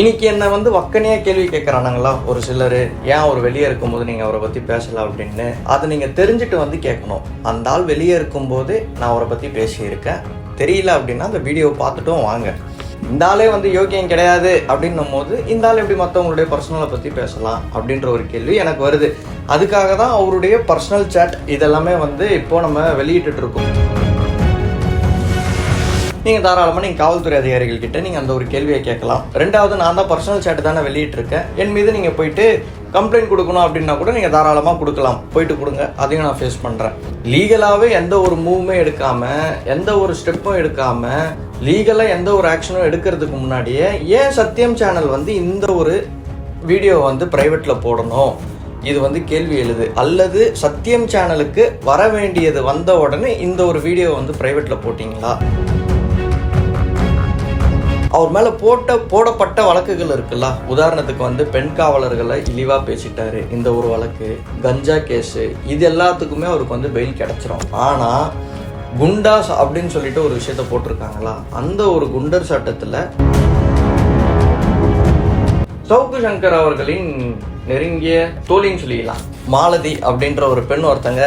இன்னைக்கு என்ன வந்து வக்கனையே கேள்வி கேட்குறானுங்களா ஒரு சிலர் ஏன் அவர் வெளியே இருக்கும்போது நீங்கள் அவரை பற்றி பேசலாம்? அப்படின்னு. அதை நீங்கள் தெரிஞ்சுட்டு வந்து கேட்கணும் அந்த ஆள் வெளியே இருக்கும்போது நான் அவரை பற்றி பேசியிருக்கேன். தெரியல அப்படின்னா அந்த வீடியோவை பார்த்துட்டும் வாங்க. இந்த ஆளே வந்து யோக்கியம் கிடையாது அப்படின்னும் போது இந்த ஆள் எப்படி மற்றவங்களுடைய பர்சனலை பற்றி பேசலாம்? அப்படின்ற ஒரு கேள்வி எனக்கு வருது. அதுக்காக தான் அவருடைய பர்சனல் சேட் இதெல்லாமே வந்து இப்போ நம்ம வெளியிட்டுருக்கோம் இருக்கோம். நீங்கள் தாராளமாக நீங்கள் காவல்துறை அதிகாரிகள் கிட்ட நீங்கள் அந்த ஒரு கேள்வியை கேட்கலாம். ரெண்டாவது நான் தான் பர்சனல் சேட்டு தானே வெளியிட்டிருக்கேன். என் மீது நீங்கள் போயிட்டு கம்ப்ளைண்ட் கொடுக்கணும் அப்படின்னா கூட நீங்கள் தாராளமாக கொடுக்கலாம். போயிட்டு கொடுங்க. அதையும் நான் ஃபேஸ் பண்ணுறேன் லீகலாகவே எந்த ஒரு மூவுமே எடுக்காமல் எந்த ஒரு ஸ்டெப்பும் எடுக்காமல் லீகலாக எந்த ஒரு ஆக்ஷனும் எடுக்கிறதுக்கு முன்னாடியே ஏன் சத்தியம் சேனல் வந்து இந்த ஒரு வீடியோவை வந்து ப்ரைவேட்டில் போடணும்? இது வந்து கேள்வி எழுது. அல்லது சத்தியம் சேனலுக்கு வர வேண்டியது வந்த உடனே இந்த ஒரு வீடியோ வந்து ப்ரைவேட்டில் போட்டிங்களா? அவர் மேலே போட்ட போடப்பட்ட வழக்குகள் இருக்குல்ல? உதாரணத்துக்கு வந்து பெண் காவலர்களை இழிவாக பேசிட்டாரு. இந்த ஒரு வழக்கு கஞ்சா கேஸு இது எல்லாத்துக்குமே அவருக்கு வந்து பெயில் கிடச்சிரும். ஆனால் குண்டாஸ் அப்படின்னு சொல்லிட்டு ஒரு விஷயத்த போட்டிருக்காங்களா? அந்த ஒரு குண்டர் சட்டத்தில் சவுக்கு சங்கர் அவர்களின் நெருங்கிய தோழின்னு சொல்லிடலாம் மாலதி அப்படின்ற ஒரு பெண் ஒருத்தங்க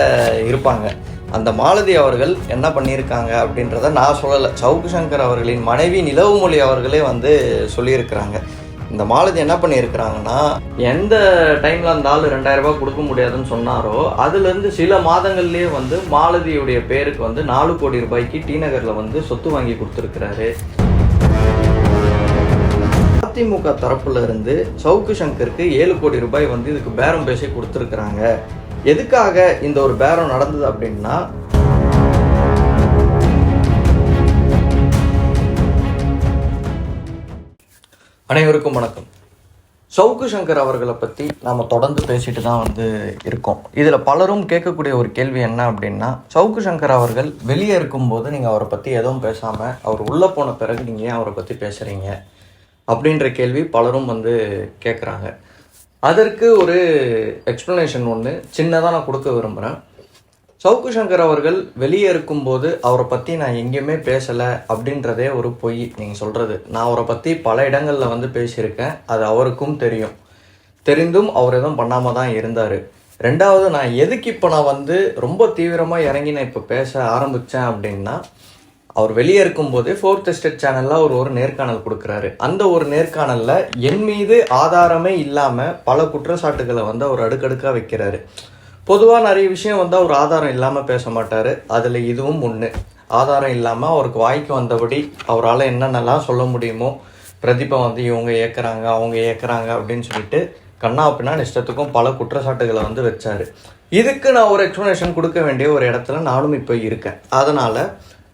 இருப்பாங்க. அந்த மாலதி அவர்கள் என்ன பண்ணியிருக்காங்க அப்படின்றத நான் சொல்லலை. சவுக்கு சங்கர் அவர்களின் மனைவி நிலவுமொழி அவர்களே வந்து சொல்லியிருக்கிறாங்க. இந்த மாலதி என்ன பண்ணியிருக்கிறாங்கன்னா எந்த டைமில் அந்த ஆள் ரெண்டாயிரரூபா கொடுக்க முடியாதுன்னு சொன்னாரோ அதுலேருந்து சில மாதங்கள்லேயே வந்து மாலதியுடைய பேருக்கு வந்து நாலு கோடி ரூபாய்க்கு டி நகரில் வந்து சொத்து வாங்கி கொடுத்துருக்கிறாரு. அதிமுக தரப்புல இருந்து சவுக்கு சங்கருக்கு ஏழு கோடி ரூபாய் வந்து இதுக்கு பேரம் பேசி கொடுத்துருக்குறாங்க. எதுக்காக இந்த ஒரு பேரம் நடந்தது அப்படின்னா அனைவருக்கும் வணக்கம். சவுக்கு சங்கர் அவர்களை பற்றி நாம் தொடர்ந்து பேசிட்டு தான் வந்து இருக்கோம். இதில் பலரும் கேட்கக்கூடிய ஒரு கேள்வி என்ன அப்படின்னா சவுக்கு சங்கர் அவர்கள் வெளியே இருக்கும்போது நீங்கள் அவரை பற்றி எதுவும் பேசாமல் அவர் உள்ளே போன பிறகு நீங்கள் ஏன் அவரை பற்றி பேசுகிறீங்க அப்படின்ற கேள்வி பலரும் வந்து கேட்குறாங்க அதற்கு ஒரு எக்ஸ்ப்ளனேஷன் ஒன்று சின்னதாக நான் கொடுக்க விரும்புகிறேன் சவுக்கு சங்கர் அவர்கள் வெளியே இருக்கும்போது அவரை பற்றி நான் எங்கேயுமே பேசலை அப்படின்றதே ஒரு பொய் நீங்கள் சொல்கிறது நான் அவரை பற்றி பல இடங்களில் வந்து பேசியிருக்கேன் அது அவருக்கும் தெரியும். தெரிந்தும் அவர் எதுவும் பண்ணாமல் தான் இருந்தார். ரெண்டாவது நான் எதுக்கு இப்போ நான் வந்து ரொம்ப தீவிரமாக இறங்கி நான் இப்போ பேச ஆரம்பித்தேன் அப்படின்னா அவர் வெளியே இருக்கும்போது ஃபோர்த் எஸ்டேட் சேனலில் அவர் ஒரு நேர்காணல் கொடுக்குறாரு. அந்த ஒரு நேர்காணலில் என் மீது ஆதாரமே இல்லாமல் பல குற்றச்சாட்டுகளை வந்து அவர் அடுக்கடுக்காக வைக்கிறாரு. பொதுவாக நிறைய விஷயம் வந்து அவர் ஆதாரம் இல்லாமல் பேச மாட்டார். அதில் இதுவும் ஒன்று ஆதாரம் இல்லாமல் அவருக்கு வாய்க்கு வந்தபடி அவரால் என்னென்னலாம் சொல்ல முடியுமோ பிரதீபா வந்து இவங்க ஏற்கிறாங்க அவங்க ஏற்கிறாங்க அப்படின்னு சொல்லிட்டு கண்ணா அப்படின்னா இஷ்டத்துக்கும் பல குற்றச்சாட்டுகளை வந்து வச்சார். இதுக்கு நான் ஒரு எக்ஸ்ப்ளனேஷன் கொடுக்க வேண்டிய ஒரு இடத்துல நானும் இப்போ இருக்கேன். அதனால்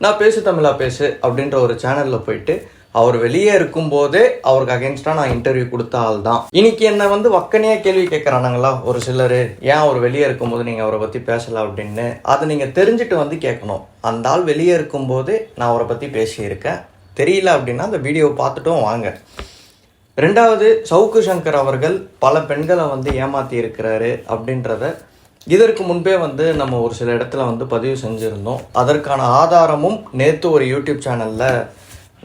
நான் பேசு தமிழா பேசு அப்படின்ற ஒரு சேனலில் போயிட்டு அவர் வெளியே இருக்கும்போதே அவருக்கு அகேன்ஸ்டாக நான் இன்டர்வியூ கொடுத்த ஆள் தான். இன்னைக்கு என்ன வந்து வக்கனையா கேள்வி கேட்குறானுங்களா ஒரு சிலர் ஏன் அவர் வெளியே இருக்கும்போது நீங்கள் அவரை பற்றி பேசலாம் அப்படின்னு. அதை நீங்கள் தெரிஞ்சுட்டு வந்து கேட்கணும் அந்த ஆள் வெளியே இருக்கும்போது நான் அவரை பற்றி பேசியிருக்கேன். தெரியல அப்படின்னா அந்த வீடியோவை பார்த்துட்டும் வாங்க. ரெண்டாவது சவுக்கு சங்கர் அவர்கள் பல பெண்களை வந்து ஏமாத்தி இருக்கிறாரு அப்படின்றத இதற்கு முன்பே வந்து நம்ம ஒரு சில இடத்துல வந்து பதிவு செஞ்சுருந்தோம். அதற்கான ஆதாரமும் நேற்று ஒரு யூடியூப் சேனலில்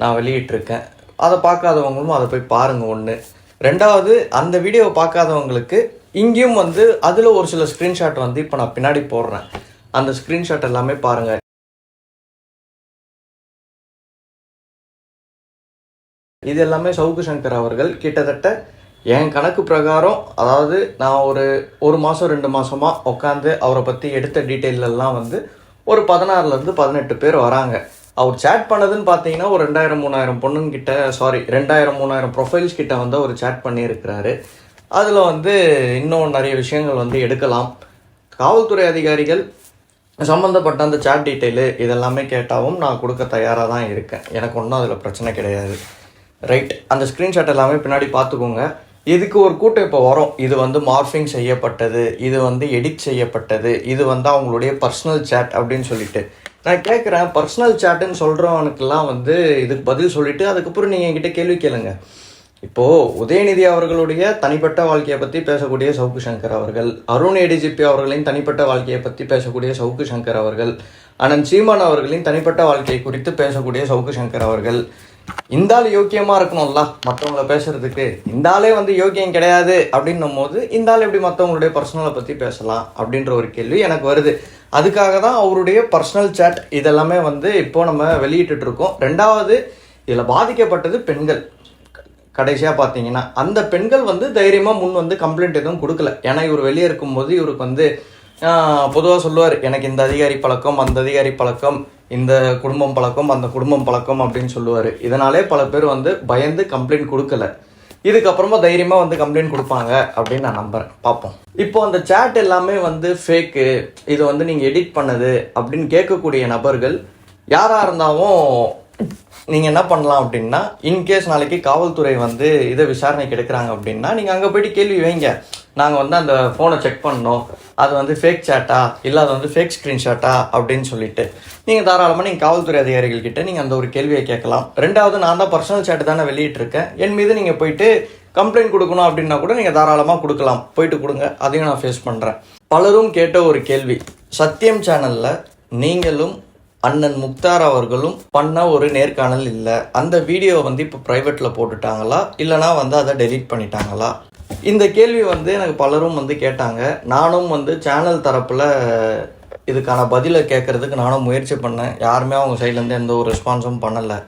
நான் வெளியிட்டிருக்கேன். அதை பார்க்காதவங்களும் அதை போய் பாருங்கள் ஒன்று ரெண்டாவது அந்த வீடியோவை பார்க்காதவங்களுக்கு இங்கேயும் வந்து அதில் ஒரு சில ஸ்க்ரீன்ஷாட் வந்து இப்போ நான் பின்னாடி போடுறேன். அந்த ஸ்க்ரீன்ஷாட் எல்லாமே பாருங்கள் இது எல்லாமே சவுக்கு சங்கர் அவர்கள் கிட்டத்தட்ட என் கணக்கு பிரகாரம் அதாவது நான் ஒரு ஒரு மாதம் ரெண்டு மாதமாக உட்காந்து அவரை பற்றி எடுத்த டீட்டெயிலெல்லாம் வந்து ஒரு பதினாறுலேருந்து பதினெட்டு பேர் வராங்க. அவர் சேட் பண்ணதுன்னு பார்த்தீங்கன்னா ஒரு ரெண்டாயிரம் மூணாயிரம் பொண்ணுங்கிட்ட சாரி ரெண்டாயிரம் மூணாயிரம் ப்ரொஃபைல்ஸ் கிட்ட வந்து அவர் சேட் பண்ணியிருக்கிறாரு. அதில் வந்து இன்னும் நிறைய விஷயங்கள் வந்து எடுக்கலாம். காவல்துறை அதிகாரிகள் சம்மந்தப்பட்ட அந்த சேட் டீட்டெயிலு இதெல்லாமே கேட்டாவும் நான் கொடுக்க தயாராக தான் இருக்கேன். எனக்கு ஒன்றும் அதில் பிரச்சனை கிடையாது. ரைட் அந்த ஸ்க்ரீன்ஷாட் எல்லாமே பின்னாடி பார்த்துக்கோங்க இதுக்கு ஒரு கூட்டம் இப்போ வரும். இது வந்து மார்ஃபிங் செய்யப்பட்டது இது வந்து எடிட் செய்யப்பட்டது இது வந்து அவங்களுடைய பர்சனல் சேட் அப்படின்னு சொல்லிட்டு. நான் கேட்குறேன் பர்சனல் சேட்டுன்னு சொல்கிறவனுக்கெல்லாம் வந்து இதுக்கு பதில் சொல்லிட்டு அதுக்கப்புறம் நீங்கள் என்கிட்ட கேள்வி கேளுங்க. இப்போது உதயநிதி அவர்களுடைய தனிப்பட்ட வாழ்க்கையை பற்றி பேசக்கூடிய சவுக்கு சங்கர் அவர்கள் அருண் ஏடிஜிபி அவர்களின் தனிப்பட்ட வாழ்க்கையை பற்றி பேசக்கூடிய சவுக்கு சங்கர் அவர்கள் அனந்த் சீமான் அவர்களின் தனிப்பட்ட வாழ்க்கை குறித்து பேசக்கூடிய சவுக்கு சங்கர் அவர்கள் இந்த ஆள் யோக்கியமாக இருக்கணும்ல மற்றவங்கள பேசுறதுக்கு. இந்த ஆளே வந்து யோக்கியம் கிடையாது அப்படின்னும் போது இந்த ஆள் எப்படி மற்றவங்களுடைய பர்சனலை பற்றி பேசலாம் அப்படின்ற ஒரு கேள்வி எனக்கு வருது. அதுக்காக தான் அவருடைய பர்சனல் சேட் இதெல்லாமே வந்து இப்போ நம்ம வெளியிட்டு இருக்கோம் ரெண்டாவது இதில் பாதிக்கப்பட்டது பெண்கள். கடைசியாக பார்த்தீங்கன்னா அந்த பெண்கள் வந்து தைரியமாக முன் வந்து கம்ப்ளைண்ட் எதுவும் கொடுக்கல. ஏன்னா இவர் வெளியே இருக்கும்போது இவருக்கு வந்து பொதுவாக சொல்லுவார் எனக்கு இந்த அதிகாரி பழக்கம் அந்த அதிகாரி பழக்கம். இந்த குடும்பம் பழக்கம் அந்த குடும்பம் பழக்கம் அப்படின்னு சொல்லுவார். இதனாலே பல பேர் வந்து பயந்து கம்ப்ளைண்ட் கொடுக்கல. இதுக்கப்புறமா தைரியமாக வந்து கம்ப்ளைண்ட் கொடுப்பாங்க அப்படின்னு நான் நம்புகிறேன் பார்ப்போம். இப்போ அந்த சேட் எல்லாமே வந்து ஃபேக்கு இது வந்து நீங்கள் எடிட் பண்ணது அப்படின்னு கேட்கக்கூடிய நபர்கள் யாராக இருந்தாலும் நீங்கள் என்ன பண்ணலாம் அப்படின்னா இன்கேஸ் நாளைக்கு காவல்துறை வந்து இதை விசாரணைக்கு எடுக்கிறாங்க அப்படின்னா நீங்கள் அங்கே போயிட்டு கேள்வி வைங்க. நாங்கள் வந்து அந்த ஃபோனை செக் பண்ணோம் அது வந்து ஃபேக் சேட்டா இல்லை அது வந்து ஃபேக் ஸ்க்ரீன்ஷாட்டா அப்படின்னு சொல்லிட்டு. நீங்கள் தாராளமாக நீங்கள் காவல்துறை அதிகாரிகள் கிட்ட நீங்கள் அந்த ஒரு கேள்வியை கேட்கலாம். ரெண்டாவது நான் தான் பர்சனல் சேட்டு தானே வெளியிட்டிருக்கேன். என் மீது நீங்கள் போயிட்டு கம்ப்ளைண்ட் கொடுக்கணும் அப்படின்னா கூட நீங்கள் தாராளமாக கொடுக்கலாம். போயிட்டு கொடுங்க. அதையும் நான் ஃபேஸ் பண்ணுறேன் பலரும் கேட்ட ஒரு கேள்வி. சத்தியம் சேனலில் நீங்களும் அண்ணன் முக்தார் அவர்களும் பண்ண ஒரு நேர்காணல் இல்லை. அந்த வீடியோ வந்து இப்போ ப்ரைவேட்டில் போட்டுட்டாங்களா? இல்லைனா வந்து அதை டெலீட் பண்ணிட்டாங்களா? இந்த கேள்வி வந்து எனக்கு பலரும் வந்து கேட்டாங்க. நானும் வந்து சேனல் தரப்பில் இதுக்கான பதிலை கேட்கறதுக்கு நானும் முயற்சி பண்ணேன். யாருமே அவங்க சைட்லேருந்து எந்த ஒரு ரெஸ்பான்ஸும் பண்ணலை.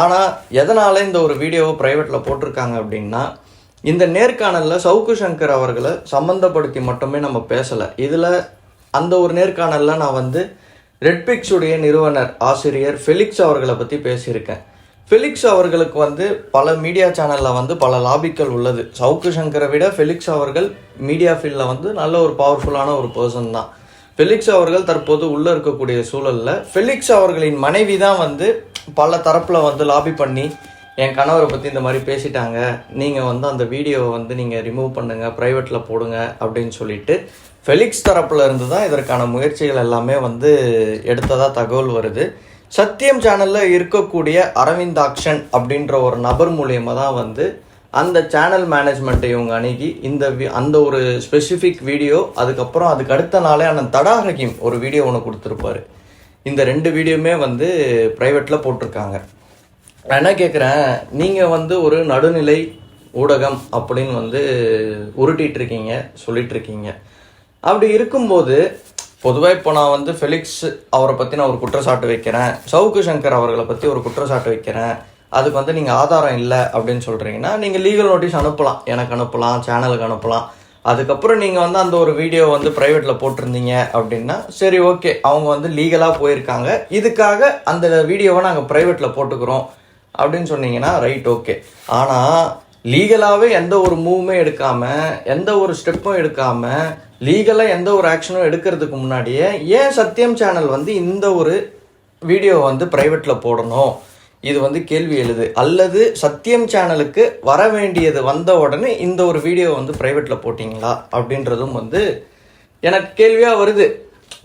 ஆனால் எதனால் இந்த ஒரு வீடியோவை ப்ரைவேட்டில் போட்டிருக்காங்க அப்படின்னா இந்த நேர்காணலில் சவுக்கு சங்கர் அவர்களை சம்மந்தப்படுத்தி மட்டுமே நம்ம பேசலை. இதில் அந்த ஒரு நேர்காணலில் நான் வந்து ரெட்பிக்ஸுடைய நிறுவனர் ஆசிரியர் ஃபெலிக்ஸ் அவர்களை பற்றி பேசியிருக்கேன். ஃபெலிக்ஸ் அவர்களுக்கு வந்து பல மீடியா சேனலில் வந்து பல லாபிக்கள் உள்ளது. சவுக்கு சங்கரை விட ஃபெலிக்ஸ் அவர்கள் மீடியா ஃபீல்டில் வந்து நல்ல ஒரு பவர்ஃபுல்லான ஒரு பர்சன் தான். ஃபெலிக்ஸ் அவர்கள் தற்போது உள்ளே இருக்கக்கூடிய சூழலில் ஃபெலிக்ஸ் அவர்களின் மனைவி தான் வந்து பல தரப்பில் வந்து லாபி பண்ணி என் கணவரை பற்றி இந்த மாதிரி பேசிட்டாங்க. நீங்கள் வந்து அந்த வீடியோவை வந்து நீங்கள் ரிமூவ் பண்ணுங்கள் ப்ரைவேட்டில் போடுங்க அப்படின்னு சொல்லிட்டு ஃபெலிக்ஸ் தரப்புல இருந்து தான் இதற்கான முயற்சிகள் எல்லாமே வந்து எடுத்ததாக தகவல் வருது. சத்தியம் சேனலில் இருக்கக்கூடிய அரவிந்தாக்ஷன் அப்படின்ற ஒரு நபர் மூலியமாக தான் வந்து அந்த சேனல் மேனேஜ்மெண்ட்டை இவங்க அணுகி இந்த அந்த ஒரு ஸ்பெசிஃபிக் வீடியோ அதுக்கப்புறம் அதுக்கு அடுத்த நாளே அண்ணன் தடா ஹக்கீம் ஒரு வீடியோ ஒன்று கொடுத்துருப்பாரு. இந்த ரெண்டு வீடியோவுமே வந்து ப்ரைவேட்டில் போட்டிருக்காங்க. நான் என்ன கேட்குறேன் நீங்கள் வந்து ஒரு நடுநிலை ஊடகம் அப்படின்னு வந்து உருட்டிகிட்ருக்கீங்க இருக்கீங்க இருக்கீங்க. அப்படி இருக்கும்போது பொதுவாக இப்போ நான் வந்து ஃபெலிக்ஸ் அவரை பற்றி நான் ஒரு குற்றச்சாட்டு வைக்கிறேன். சவுக்கு சங்கர் அவர்களை பற்றி ஒரு குற்றச்சாட்டு வைக்கிறேன். அதுக்கு வந்து நீங்கள் ஆதாரம் இல்லை அப்படின்னு சொல்கிறீங்கன்னா நீங்கள் லீகல் நோட்டீஸ் அனுப்பலாம். எனக்கு அனுப்பலாம் சேனலுக்கு அனுப்பலாம். அதுக்கப்புறம் நீங்கள் வந்து அந்த ஒரு வீடியோ வந்து ப்ரைவேட்டில் போட்டிருந்தீங்க அப்படின்னா சரி ஓகே அவங்க வந்து லீகலாக போயிருக்காங்க. இதுக்காக அந்த வீடியோவை நாங்கள் ப்ரைவேட்டில் போட்டுக்கிறோம் அப்படின்னு சொன்னீங்கன்னா ரைட் ஓகே ஆனால் லீகலாகவே எந்த ஒரு மூவுமே எடுக்காமல் எந்த ஒரு ஸ்டெப்பும் எடுக்காமல் லீகலாக எந்த ஒரு ஆக்ஷனும் எடுக்கிறதுக்கு முன்னாடியே ஏன் சத்தியம் சேனல் வந்து இந்த ஒரு வீடியோ வந்து ப்ரைவேட்டில் போடணும்? இது வந்து கேள்வி எழுது. அல்லது சத்தியம் சேனலுக்கு வர வேண்டியது வந்த உடனே இந்த ஒரு வீடியோ வந்து ப்ரைவேட்டில் போட்டிங்களா? அப்படின்றதும் வந்து எனக்கு கேள்வியாக வருது.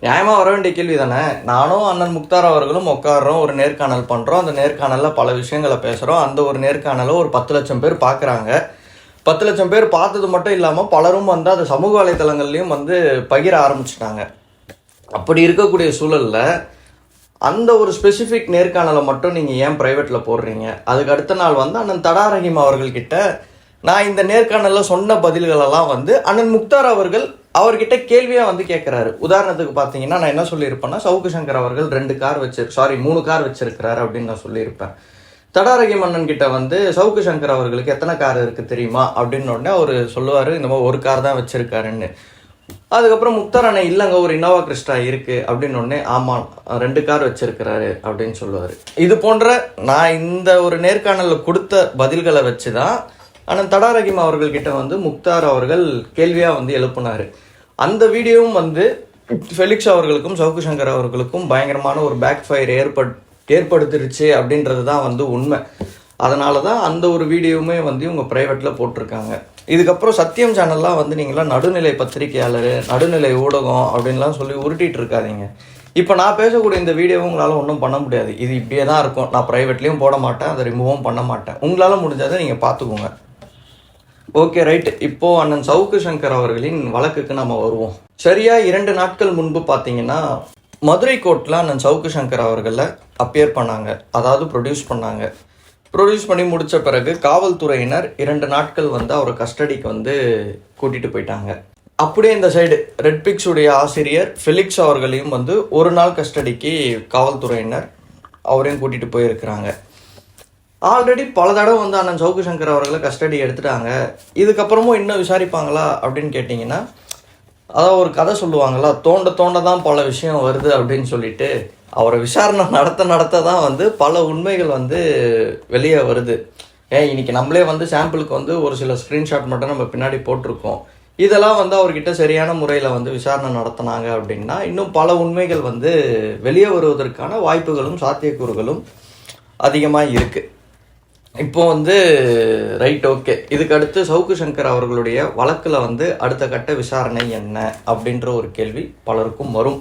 நியாயமாக வர வேண்டிய கேள்வி தானே? நானும் அண்ணன் முக்தார் அவர்களும் உட்காடுறோம் ஒரு நேர்காணல் பண்ணுறோம் அந்த நேர்காணலில் பல விஷயங்களை பேசுகிறோம் அந்த ஒரு நேர்காணலை ஒரு பத்து லட்சம் பேர் பார்க்குறாங்க பத்து லட்சம் பேர் பார்த்தது மட்டும் இல்லாமல் பலரும் வந்து அது சமூக வலைத்தளங்கள்லையும் வந்து பகிர ஆரம்பிச்சிட்டாங்க. அப்படி இருக்கக்கூடிய சூழலில் அந்த ஒரு ஸ்பெசிஃபிக் நேர்காணலை மட்டும் நீங்கள் ஏன் ப்ரைவேட்டில் போடுறீங்க? அதுக்கு அடுத்த நாள் வந்து அண்ணன் தடா ரஹீம் அவர்கள்கிட்ட நான் இந்த நேர்காணலில் சொன்ன பதில்களெல்லாம் வந்து அண்ணன் முக்தார் அவர்கள் அவர்கிட்ட கேள்வியாக வந்து கேட்குறாரு உதாரணத்துக்கு பார்த்தீங்கன்னா நான் என்ன சொல்லியிருப்பேன்னா சவுக்கு சங்கர் அவர்கள் ரெண்டு கார் வச்சு சாரி மூணு கார் வச்சிருக்கிறாரு அப்படின்னு நான் சொல்லியிருப்பேன். தடாரகி மன்னன் கிட்ட வந்து சவுக்கு சங்கர் அவர்களுக்கு எத்தனை கார் இருக்கு தெரியுமா? அப்படின்னு உடனே அவர் சொல்லுவார் இந்த மாதிரி ஒரு கார் தான் வச்சிருக்காருன்னு. அதுக்கப்புறம் முக்தார் அண்ணன் இல்லைங்க ஒரு இனோவா கிறிஸ்டா இருக்கு. அப்படின்னு உடனே ஆமாம் ரெண்டு கார் வச்சிருக்கிறாரு. அப்படின்னு சொல்லுவார். இது போன்ற நான் இந்த ஒரு நேர்காணலில் கொடுத்த பதில்களை வச்சு தான் ஆனால் தடாரகிம் அவர்கள்கிட்ட வந்து முக்தார் அவர்கள் கேள்வியாக வந்து எழுப்புனார். அந்த வீடியோவும் வந்து ஃபெலிக்ஸ் அவர்களுக்கும் சவுக்கு சங்கர் அவர்களுக்கும் பயங்கரமான ஒரு பேக் ஃபயர் ஏற்பட் ஏற்படுத்திருச்சு அப்படின்றது தான் வந்து உண்மை. அதனால தான் அந்த ஒரு வீடியோவுமே வந்து இவங்க ப்ரைவேட்டில் போட்டிருக்காங்க. இதுக்கப்புறம் சத்தியம் சேனல்லாம் வந்து நீங்களாம் நடுநிலை பத்திரிகையாளர் நடுநிலை ஊடகம் அப்படின்லாம் சொல்லி உருட்டிகிட்டு இருக்காதீங்க. இப்போ நான் பேசக்கூடிய இந்த வீடியோவும் உங்களால் ஒன்றும் பண்ண முடியாது. இது இப்படியே தான் இருக்கும். நான் ப்ரைவேட்லேயும் போட மாட்டேன் அதை ரிமூவும் பண்ண மாட்டேன். உங்களால் முடிஞ்சதை நீங்கள் பார்த்துக்கோங்க ஓகே ரைட். இப்போது அண்ணன் சவுக்கு சங்கர் அவர்களின் வழக்குக்கு நம்ம வருவோம். சரியாக இரண்டு நாட்கள் முன்பு பார்த்தீங்கன்னா மதுரை கோர்ட்டில் அண்ணன் சவுக்கு சங்கர் அவர்களை அப்பியர் பண்ணாங்க. அதாவது ப்ரொடியூஸ் பண்ணாங்க. ப்ரொடியூஸ் பண்ணி முடித்த பிறகு காவல்துறையினர் இரண்டு நாட்கள் வந்து அவரை கஸ்டடிக்கு வந்து கூட்டிகிட்டு போயிட்டாங்க. அப்படியே இந்த சைடு ரெட் பிக்ஸுடைய ஆசிரியர் ஃபிலிக்ஸ் அவர்களையும் வந்து ஒரு நாள் கஸ்டடிக்கு காவல்துறையினர் அவரையும் கூட்டிகிட்டு போயிருக்கிறாங்க. ஆல்ரெடி பல தடவை வந்து அண்ணன் சவுக்கு சங்கர் அவர்களை கஸ்டடி எடுத்துட்டாங்க. இதுக்கப்புறமும் இன்னும் விசாரிப்பாங்களா அப்படின்னு கேட்டிங்கன்னா அதாவது ஒரு கதை சொல்லுவாங்களா தோண்ட தோண்ட தான் பல விஷயம் வருது அப்படின்னு சொல்லிட்டு அவரை விசாரணை நடத்த நடத்த தான் வந்து பல உண்மைகள் வந்து வெளியே வருது. ஏன் இன்னைக்கு நம்மளே வந்து சாம்பிளுக்கு வந்து ஒரு சில ஸ்க்ரீன்ஷாட் மட்டும் நம்ம பின்னாடி போட்டிருக்கோம். இதெல்லாம் வந்து அவர்கிட்ட சரியான முறையில் வந்து விசாரணை நடத்தினாங்க அப்படின்னா இன்னும் பல உண்மைகள் வந்து வெளியே வருவதற்கான வாய்ப்புகளும் சாத்தியக்கூறுகளும் அதிகமாக இருக்குது இப்போ வந்து ரைட் ஓகே இதுக்கு அடுத்து சவுக்கு சங்கர் அவர்களுடைய வழக்கில் வந்து அடுத்த கட்ட விசாரணை என்ன அப்படின்ற ஒரு கேள்வி பலருக்கும் வரும்.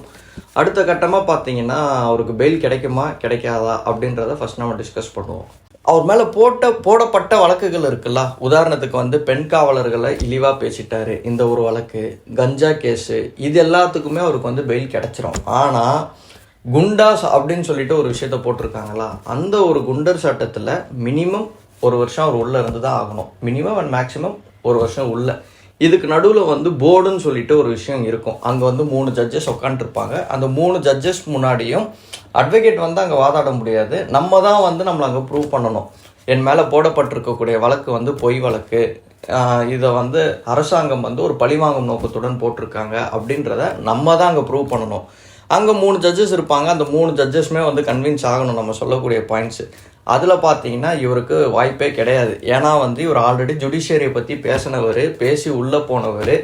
அடுத்த கட்டமாக பார்த்தீங்கன்னா அவருக்கு பெயில் கிடைக்குமா கிடைக்காதா அப்படின்றத ஃபர்ஸ்ட் நம்ம டிஸ்கஸ் பண்ணுவோம். அவர் மேலே போட்ட போடப்பட்ட வழக்குகள் இருக்குல்ல? உதாரணத்துக்கு வந்து பெண் காவலர்களை இழிவாக பேசிட்டாரு இந்த ஒரு வழக்கு கஞ்சா கேஸு இது எல்லாத்துக்குமே அவருக்கு வந்து பெயில் கிடைச்சிரும். ஆனால் குண்டாஸ் அப்படின்னு சொல்லிட்டு ஒரு விஷயத்த போட்டிருக்காங்களா? அந்த ஒரு குண்டர் சட்டத்தில் மினிமம் ஒரு வருஷம் அவர் உள்ளே இருந்து தான் ஆகணும். மினிமம் அண்ட் மேக்ஸிமம் ஒரு வருஷம் உள்ள. இதுக்கு நடுவில் வந்து போர்டுன்னு சொல்லிட்டு ஒரு விஷயம் இருக்கும். அங்கே வந்து மூணு ஜட்ஜஸ் உட்காந்துருப்பாங்க அந்த மூணு ஜட்ஜஸ் முன்னாடியும் அட்வொகேட் வந்து அங்கே வாதாட முடியாது. நம்ம தான் வந்து நம்மளை அங்கே ப்ரூவ் பண்ணணும். என் மேலே போடப்பட்டிருக்கக்கூடிய வழக்கு வந்து பொய் வழக்கு. இதை வந்து அரசாங்கம் வந்து ஒரு பழிவாங்கும் நோக்கத்துடன் போட்டிருக்காங்க அப்படின்றத நம்ம தான் அங்கே ப்ரூவ் பண்ணணும். அங்கே மூணு ஜட்ஜஸ் இருப்பாங்க. அந்த மூணு ஜட்ஜஸ்மே வந்து கன்வின்ஸ் ஆகணும். நம்ம சொல்லக்கூடிய பாயிண்ட்ஸு அதில் பார்த்தீங்கன்னா இவருக்கு வாய்ப்பே கிடையாது. ஏன்னா வந்து இவர் ஆல்ரெடி ஜுடிஷியரியை பற்றி பேசினவர் பேசி உள்ளே போனவர்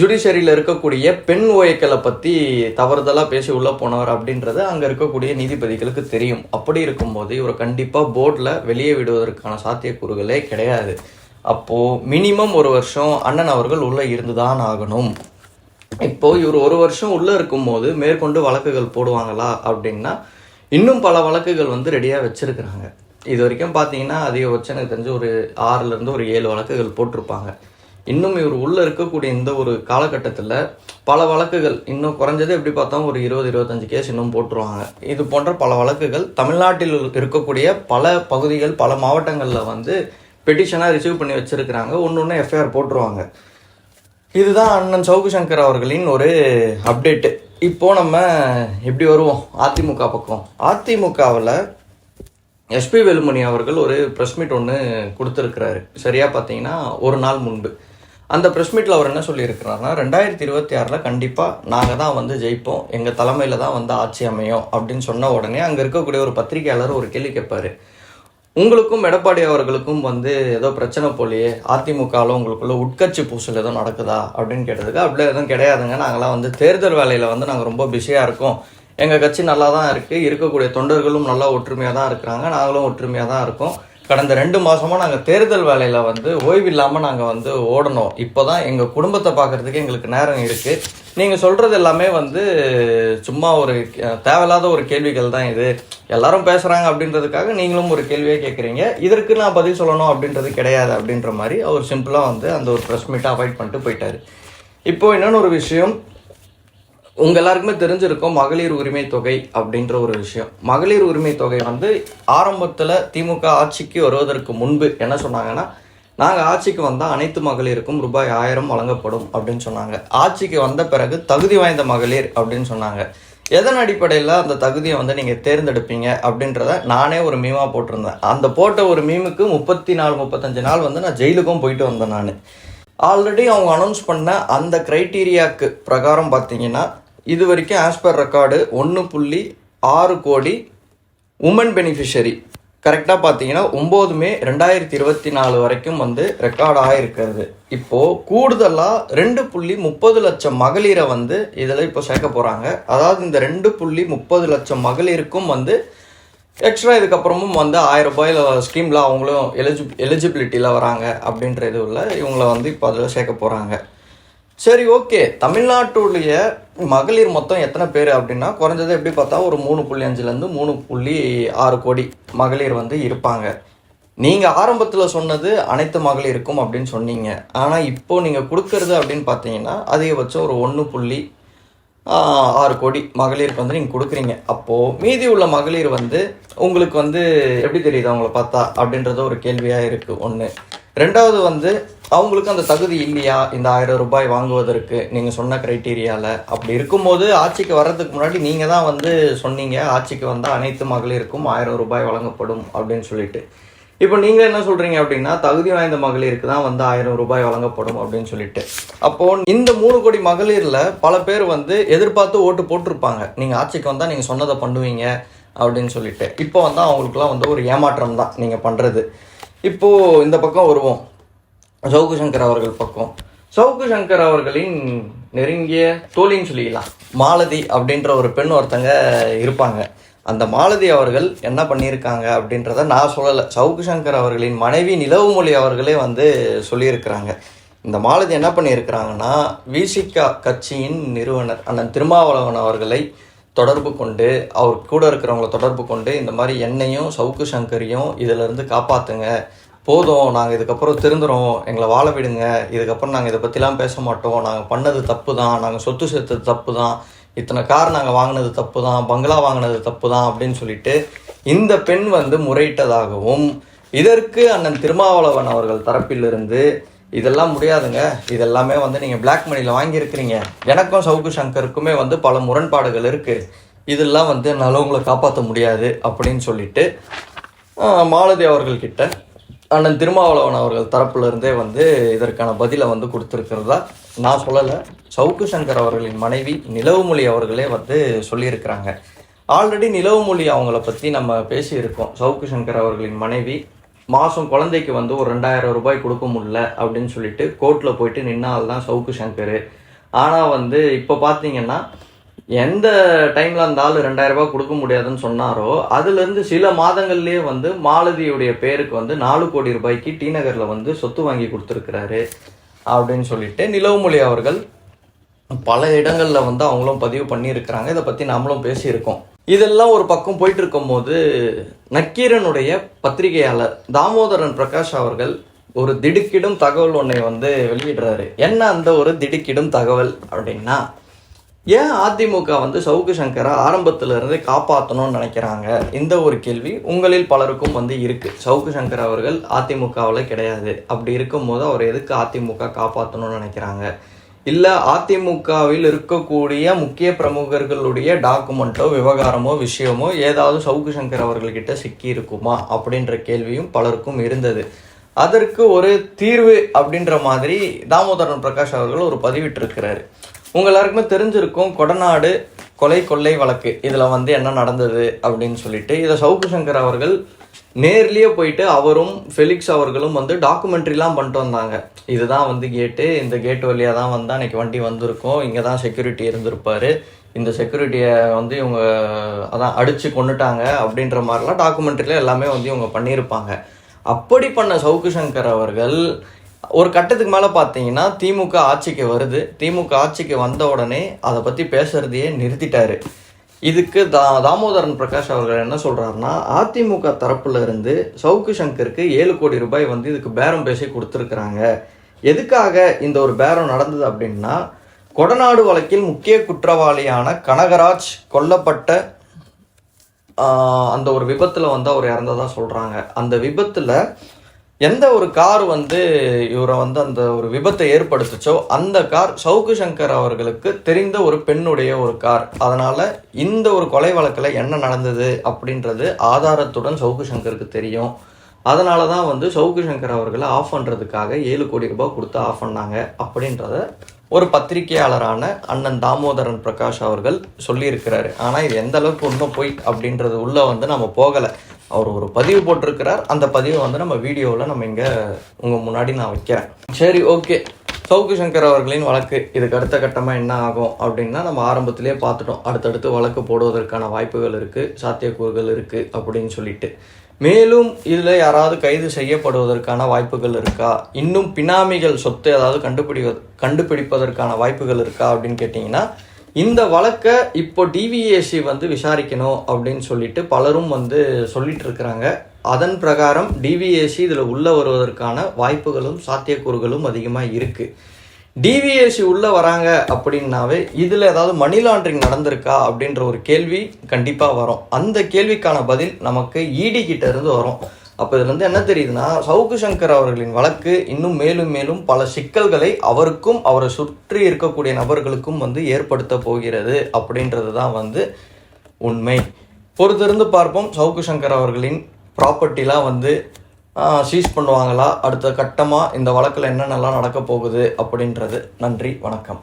ஜுடிஷியரியில் இருக்கக்கூடிய பெண் ஓயக்களை பற்றி தவறுதலாக பேசி உள்ளே போனவர் அப்படின்றது அங்கே இருக்கக்கூடிய நீதிபதிகளுக்கு தெரியும். அப்படி இருக்கும்போது இவர் கண்டிப்பாக போர்டில் வெளியே விடுவதற்கான சாத்தியக்கூறுகளே கிடையாது. அப்போது மினிமம் ஒரு வருஷம் அண்ணன் அவர்கள் உள்ளே இருந்து தான் ஆகணும். இப்போ இவர் ஒரு வருஷம் உள்ள இருக்கும்போது மேற்கொண்டு வழக்குகள் போடுவாங்களா அப்படின்னா இன்னும் பல வழக்குகள் வந்து ரெடியாக வச்சிருக்கிறாங்க. இது வரைக்கும் பார்த்தீங்கன்னா அதிகபட்சம் எனக்கு தெரிஞ்சு ஒரு ஆறுலேருந்து ஒரு ஏழு வழக்குகள் போட்டிருப்பாங்க. இன்னும் இவர் உள்ளே இருக்கக்கூடிய இந்த ஒரு காலகட்டத்தில் பல வழக்குகள் இன்னும் குறைஞ்சது எப்படி பார்த்தா ஒரு இருபது இருபத்தஞ்சு கேஸ் இன்னும் போட்டுருவாங்க. இது போன்ற பல வழக்குகள் தமிழ்நாட்டில் இருக்கக்கூடிய பல பகுதிகள் பல மாவட்டங்களில் வந்து பெட்டிஷனாக ரிசீவ் பண்ணி வச்சுருக்கிறாங்க. ஒன்று ஒன்று எஃப்ஐஆர் போட்டுருவாங்க. இதுதான் அண்ணன் சவுக்கு சங்கர் அவர்களின் ஒரு அப்டேட்டு இப்போ நம்ம எப்படி வருவோம்? அதிமுக பக்கம். அதிமுகவில் எஸ்பி வேலுமணி அவர்கள் ஒரு ப்ரெஸ் மீட் ஒன்று கொடுத்துருக்கிறாரு. சரியாக பார்த்தீங்கன்னா ஒரு நாள் முன்பு. அந்த ப்ரெஸ் மீட்டில் அவர் என்ன சொல்லியிருக்கிறாருன்னா ரெண்டாயிரத்தி இருபத்தி ஆறில் கண்டிப்பாக நாங்கள் தான் வந்து ஜெயிப்போம். எங்கள் தலைமையில் தான் வந்து ஆட்சி அமையும் அப்படின்னு சொன்ன உடனே அங்கே இருக்கக்கூடிய ஒரு பத்திரிகையாளர் ஒரு கேள்வி கேட்பாரு. உங்களுக்கும் எடப்பாடி அவர்களுக்கும் வந்து ஏதோ பிரச்சனை போலியே அதிமுகவில் உங்களுக்குள்ள உட்கட்சி பூசல் எதுவும் நடக்குதா அப்படின்னு கேட்டதுக்கு அப்படிலாம் எதுவும் கிடையாதுங்க. நாங்களாம் வந்து தேர்தல் வேலையில் வந்து நாங்கள் ரொம்ப பிஸியாக இருக்கோம். எங்கள் கட்சி நல்லா தான் இருக்குது இருக்கக்கூடிய தொண்டர்களும் நல்லா ஒற்றுமையாக தான் இருக்கிறாங்க. நாங்களும் ஒற்றுமையாக தான் இருக்கோம். கடந்த ரெண்டு மாதமாக நாங்கள் தேர்தல் வேலையில் வந்து ஓய்வு இல்லாமல் நாங்கள் வந்து ஓடணும். இப்போ தான் எங்கள் குடும்பத்தை பார்க்குறதுக்கு எங்களுக்கு நேரம் இருக்குது நீங்கள் சொல்கிறது எல்லாமே வந்து சும்மா ஒரு தேவையில்லாத ஒரு கேள்விகள் தான் இது. எல்லாரும் பேசுகிறாங்க அப்படின்றதுக்காக நீங்களும் ஒரு கேள்வியே கேட்குறீங்க இதற்கு நான் பதில் சொல்லணும் அப்படின்றது கிடையாது அப்படின்ற மாதிரி அவர் சிம்பிளாக வந்து அந்த ஒரு ப்ரெஸ் மீட்டை அவாய்ட் பண்ணிட்டு போயிட்டார். இப்போ இன்னொன்று ஒரு விஷயம். உங்கள் எல்லாருக்குமே தெரிஞ்சிருக்கும் மகளிர் உரிமை தொகை அப்படின்ற ஒரு விஷயம். மகளிர் உரிமை தொகை வந்து ஆரம்பத்தில் திமுக ஆட்சிக்கு வருவதற்கு முன்பு என்ன சொன்னாங்கன்னா நாங்கள் ஆட்சிக்கு வந்தால் அனைத்து மகளிருக்கும் ரூபாய் ஆயிரம் வழங்கப்படும் அப்படின்னு சொன்னாங்க. ஆட்சிக்கு வந்த பிறகு தகுதி வாய்ந்த மகளிர் அப்படின்னு சொன்னாங்க. எதன் அடிப்படையில் அந்த தகுதியை வந்து நீங்கள் தேர்ந்தெடுப்பீங்க அப்படின்றத நானே ஒரு மீமாக போட்டிருந்தேன். அந்த போட்ட ஒரு மீமுக்கு முப்பத்தி நாலு முப்பத்தஞ்சு நாள் வந்து நான் ஜெயிலுக்கும் போயிட்டு வந்தேன் நான். ஆல்ரெடி அவங்க அனௌன்ஸ் பண்ண அந்த க்ரைட்டீரியாக்கு பிரகாரம் பார்த்தீங்கன்னா இது வரைக்கும் ஆஸ் பர் ரெக்கார்டு ஒன்று புள்ளி ஆறு கோடி உமன் பெனிஃபிஷரி கரெக்டாக பார்த்தீங்கன்னா ஒம்பது மே ரெண்டாயிரத்தி இருபத்தி நாலு வரைக்கும் வந்து ரெக்கார்டாக ஆகிருக்கிறது இப்போது கூடுதலாக ரெண்டு புள்ளி முப்பது லட்சம் மகளிரை வந்து இதில் இப்போ சேர்க்க போகிறாங்க அதாவது இந்த ரெண்டு புள்ளி முப்பது லட்சம் மகளிருக்கும் வந்து எக்ஸ்ட்ரா இதுக்கப்புறமும் வந்து ஆயிரம் ரூபாயில் ஸ்கீமில் அவங்களும் எலிஜி எலிஜிபிலிட்டியில் வராங்க அப்படின்ற இதுவில் இவங்களை வந்து இப்போ அதில் சேர்க்க போகிறாங்க சரி ஓகே. தமிழ்நாட்டுடைய மகளிர் மொத்தம் எத்தனை பேர் அப்படின்னா குறைஞ்சது எப்படி பார்த்தா ஒரு மூணு புள்ளி அஞ்சுலேருந்து மூணு புள்ளி ஆறு கோடி மகளிர் வந்து இருப்பாங்க. நீங்கள் ஆரம்பத்தில் சொன்னது அனைத்து மகளிருக்கும் அப்படின்னு சொன்னீங்க. ஆனால் இப்போது நீங்கள் கொடுக்கறது அப்படின்னு பார்த்தீங்கன்னா அதிகபட்சம் ஒரு ஒன்று புள்ளி ஆறு கோடி மகளிருக்கு வந்து நீங்கள் கொடுக்குறீங்க. அப்போது மீதி உள்ள மகளிர் வந்து உங்களுக்கு வந்து எப்படி தெரியுது அவங்கள பார்த்தா? அப்படின்றது ஒரு கேள்வியாக இருக்குது ஒன்று ரெண்டாவது வந்து அவங்களுக்கு அந்த தகுதி இல்லையா? இந்த ஆயிரம் ரூபாய் வாங்குவதற்கு நீங்கள் சொன்ன க்ரைட்டீரியாவில் அப்படி இருக்கும்போது ஆட்சிக்கு வர்றதுக்கு முன்னாடி நீங்கள் தான் வந்து சொன்னீங்க ஆட்சிக்கு வந்தால் அனைத்து மகளிருக்கும் ஆயிரம் ரூபாய் வழங்கப்படும் அப்படின்னு சொல்லிட்டு. இப்போ நீங்கள் என்ன சொல்கிறீங்க அப்படின்னா தகுதி வாய்ந்த மகளிருக்கு தான் வந்து ஆயிரம் ரூபாய் வழங்கப்படும் அப்படின்னு சொல்லிட்டு. அப்போது இந்த மூணு கோடி மகளிரில் பல பேர் வந்து எதிர்பார்த்து ஓட்டு போட்டிருப்பாங்க. நீங்கள் ஆட்சிக்கு வந்தால் நீங்கள் சொன்னதை பண்ணுவீங்க அப்படின்னு சொல்லிட்டு. இப்போ வந்து அவங்களுக்குலாம் வந்து ஒரு ஏமாற்றம் தான் நீங்கள் பண்ணுறது இப்போது இந்த பக்கம் வருவோம். சவுக்கு சங்கர் அவர்கள் பக்கம். சவுக்கு சங்கர் அவர்களின் நெருங்கிய தோழின்னு சொல்லிக்கலாம். மாலதி அப்படின்ற ஒரு பெண் ஒருத்தங்க இருப்பாங்க. அந்த மாலதி அவர்கள் என்ன பண்ணியிருக்காங்க அப்படின்றத நான் சொல்லலை. சவுக்கு சங்கர் அவர்களின் மனைவி நிலவுமொழி அவர்களே வந்து சொல்லியிருக்கிறாங்க. இந்த மாலதி என்ன பண்ணியிருக்கிறாங்கன்னா விசிகா கட்சியின் நிறுவனர் அண்ணன் திருமாவளவன் அவர்களை தொடர்பு கொண்டு அவர் கூட இருக்கிறவங்கள தொடர்பு கொண்டு இந்த மாதிரி என்னையும் சவுக்கு சங்கரையும் இதிலிருந்து காப்பாற்றுங்க போதும் நாங்கள் இதுக்கப்புறம் திருந்துறோம். எங்களை வாழ விடுங்க. இதுக்கப்புறம் நாங்கள் இதை பற்றிலாம் பேச மாட்டோம். நாங்கள் பண்ணது தப்பு தான் நாங்கள் சொத்து சேர்த்தது தப்பு தான் இத்தனை கார் நாங்கள் வாங்கினது தப்பு தான் பங்களா வாங்கினது தப்பு தான் அப்படின்னு சொல்லிட்டு இந்த பெண் வந்து முறையிட்டதாகவும் இதற்கு அண்ணன் திருமாவளவன் அவர்கள் தரப்பிலிருந்து இதெல்லாம் முடியாதுங்க. இதெல்லாமே வந்து நீங்கள் பிளாக் மணியில் வாங்கியிருக்கிறீங்க. எனக்கும் சவுக்கு சங்கருக்குமே வந்து பல முரண்பாடுகள் இருக்குது இதெல்லாம் வந்து என்னால் உங்களை காப்பாற்ற முடியாது. அப்படின்னு சொல்லிட்டு மாலதி அவர்கள்கிட்ட அண்ணன் திருமாவளவன் அவர்கள் தரப்புலேருந்தே வந்து இதற்கான பதிலை வந்து கொடுத்துருக்கிறதா? நான் சொல்லலை. சவுக்கு சங்கர் அவர்களின் மனைவி நிலவுமொழி அவர்களே வந்து சொல்லியிருக்கிறாங்க. ஆல்ரெடி நிலவுமொழி அவங்கள பற்றி நம்ம பேசியிருக்கோம். சவுக்கு சங்கர் அவர்களின் மனைவி மாதம் குழந்தைக்கு வந்து ஒரு ரெண்டாயிரம் ரூபாய் கொடுக்க முடியல அப்படின்னு சொல்லிட்டு கோர்ட்டில் போயிட்டு நின்னால் தான் சவுக்கு சங்கர். ஆனால் வந்து இப்போ பார்த்தீங்கன்னா எந்த டைமில் அந்த ஆள் ரெண்டாயிரம் ரூபாய் கொடுக்க முடியாதுன்னு சொன்னாரோ அதுலேருந்து சில மாதங்கள்லேயே வந்து மாலதியுடைய பேருக்கு வந்து நாலு கோடி ரூபாய்க்கு டி நகரில் வந்து சொத்து வாங்கி கொடுத்துருக்கிறாரு அப்படின்னு சொல்லிட்டு நிலவுமொழி அவர்கள் பல இடங்களில் வந்து அவங்களும் பதிவு பண்ணியிருக்கிறாங்க. இதை பற்றி நம்மளும் பேசியிருக்கோம். இதெல்லாம் ஒரு பக்கம் போயிட்டு இருக்கும்போது நக்கீரனுடைய பத்திரிகையாளர் தாமோதரன் பிரகாஷ் அவர்கள் ஒரு திடுக்கிடும் தகவல் ஒன்றை வந்து வெளியிடுறாரு. என்ன அந்த ஒரு திடுக்கிடும் தகவல் அப்படின்னா ஏன் அதிமுக வந்து சவுக்கு சங்கரை ஆரம்பத்திலிருந்து காப்பாற்றணும்னு நினைக்கிறாங்க? இந்த ஒரு கேள்வி உங்களில் பலருக்கும் வந்து இருக்குது சவுக்கு சங்கர் அவர்கள் அதிமுகவில் கிடையாது. அப்படி இருக்கும்போது அவர் எதுக்கு அதிமுக காப்பாற்றணும்னு நினைக்கிறாங்க? இல்லை அதிமுகவில் இருக்கக்கூடிய முக்கிய பிரமுகர்களுடைய டாக்குமெண்ட்டோ விவகாரமோ விஷயமோ ஏதாவது சவுக்கு சங்கர் அவர்கள்கிட்ட சிக்கி இருக்குமா? அப்படின்ற கேள்வியும் பலருக்கும் இருந்தது. அதற்கு ஒரு தீர்வு அப்படின்ற மாதிரி தாமோதரன் பிரகாஷ் அவர்கள் ஒரு பதிவிட்டிருக்கிறாரு. உங்க எல்லாருக்குமே தெரிஞ்சிருக்கும் கொடநாடு கொலை கொள்ளை வழக்கு. இதில் வந்து என்ன நடந்தது அப்படின்னு சொல்லிட்டு இதை சவுக்கு சங்கர் அவர்கள் நேர்லேயே போயிட்டு அவரும் ஃபெலிக்ஸ் அவர்களும் வந்து டாக்குமெண்ட்ரிலாம் பண்ணிட்டு வந்தாங்க. இதுதான் வந்து கேட்டு இந்த கேட் வழியாக தான் வந்து அன்றைக்கி வண்டி வந்திருக்கும். இங்கே தான் செக்யூரிட்டி இருந்திருப்பார். இந்த செக்யூரிட்டியை வந்து இவங்க அதான் அடித்து கொண்டுட்டாங்க அப்படின்ற மாதிரிலாம் டாக்குமெண்ட்ரியில் எல்லாமே வந்து இவங்க பண்ணியிருப்பாங்க. அப்படி பண்ண சவுக்கு சங்கர் அவர்கள் ஒரு கட்டத்துக்கு மேலே பார்த்தீங்கன்னா திமுக ஆட்சிக்கு வருது. திமுக ஆட்சிக்கு வந்த உடனே அதை பற்றி பேசுறதையே நிறுத்திட்டாரு. இதுக்கு தா தாமோதரன் பிரகாஷ் அவர்கள் என்ன சொல்கிறாருன்னா அதிமுக தரப்புல இருந்து சவுக்கு சங்கருக்கு ஏழு கோடி ரூபாய் வந்து இதுக்கு பேரம் பேசி கொடுத்துருக்குறாங்க. எதுக்காக இந்த ஒரு பேரம் நடந்தது அப்படின்னா கொடநாடு வழக்கில் முக்கிய குற்றவாளியான கனகராஜ் கொல்லப்பட்ட அந்த ஒரு விபத்தில் வந்து அவர் இறந்ததாக சொல்கிறாங்க அந்த விபத்தில் எந்த ஒரு கார் வந்து இவரை வந்து அந்த ஒரு விபத்தை ஏற்படுத்துச்சோ அந்த கார் சவுக்கு சங்கர் அவர்களுக்கு தெரிந்த ஒரு பெண்ணுடைய ஒரு கார். அதனால் இந்த ஒரு கொலை வழக்கில் என்ன நடந்தது அப்படின்றது ஆதாரத்துடன் சவுக்கு சங்கருக்கு தெரியும். அதனால தான் வந்து சவுக்கு சங்கர் அவர்களை ஆஃப் பண்ணுறதுக்காக ஏழு கோடி ரூபாய் கொடுத்து ஆஃப் பண்ணாங்க அப்படின்றத ஒரு பத்திரிகையாளரான அண்ணன் தாமோதரன் பிரகாஷ் அவர்கள் சொல்லியிருக்கிறாரு. ஆனால் இது எந்த அளவுக்கு உண்மை போய் அப்படின்றது உள்ளே வந்து நம்ம போகலை. அவர் ஒரு பதிவு போட்டிருக்கிறார். அந்த பதிவை வந்து நம்ம வீடியோவில் நம்ம இங்கே உங்கள் முன்னாடி நான் வைக்கிறேன். சரி ஓகே. சவுக்கு சங்கர் அவர்களின் வழக்கு. இதுக்கு அடுத்த கட்டமாக என்ன ஆகும் அப்படின்னா நம்ம ஆரம்பத்திலே பார்த்துட்டோம். அடுத்தடுத்து வழக்கு போடுவதற்கான வாய்ப்புகள் இருக்குது சாத்தியக்கூறுகள் இருக்குது அப்படின்னு சொல்லிட்டு. மேலும் இதில் யாராவது கைது செய்யப்படுவதற்கான வாய்ப்புகள் இருக்கா? இன்னும் பினாமிகள் சொத்து ஏதாவது கண்டுபிடி கண்டுபிடிப்பதற்கான வாய்ப்புகள் இருக்கா அப்படின்னு கேட்டிங்கன்னா இந்த வழக்கை இப்போ டிவிஎஸ்சி வந்து விசாரிக்கணும் அப்படின்னு சொல்லிட்டு பலரும் வந்து சொல்லிட்டு இருக்கிறாங்க. அதன் பிரகாரம் டிவிஎஸ்சி இதில் உள்ள வருவதற்கான வாய்ப்புகளும் சாத்தியக்கூறுகளும் அதிகமாக இருக்குது டிவிஎஸ்சி உள்ளே வராங்க அப்படின்னாவே இதில் ஏதாவது மணி லாண்டரிங் நடந்திருக்கா அப்படின்ற ஒரு கேள்வி கண்டிப்பாக வரும். அந்த கேள்விக்கான பதில் நமக்கு இடி கிட்ட இருந்து வரும். அப்போ இதுலேருந்து என்ன தெரியுதுன்னா சவுக்கு சங்கர் அவர்களின் வழக்கு இன்னும் மேலும் மேலும் பல சிக்கல்களை அவருக்கும் அவரை சுற்றி இருக்கக்கூடிய நபர்களுக்கும் வந்து ஏற்படுத்த போகிறது அப்படின்றது தான் வந்து உண்மை. பொறுத்திருந்து பார்ப்போம் சவுக்கு சங்கர் அவர்களின் ப்ராப்பர்ட்டிலாம் வந்து சீஸ் பண்ணுவாங்களா? அடுத்த கட்டமாக இந்த வழக்கில் என்னென்னலாம் நடக்க போகுது அப்படின்றது. நன்றி வணக்கம்.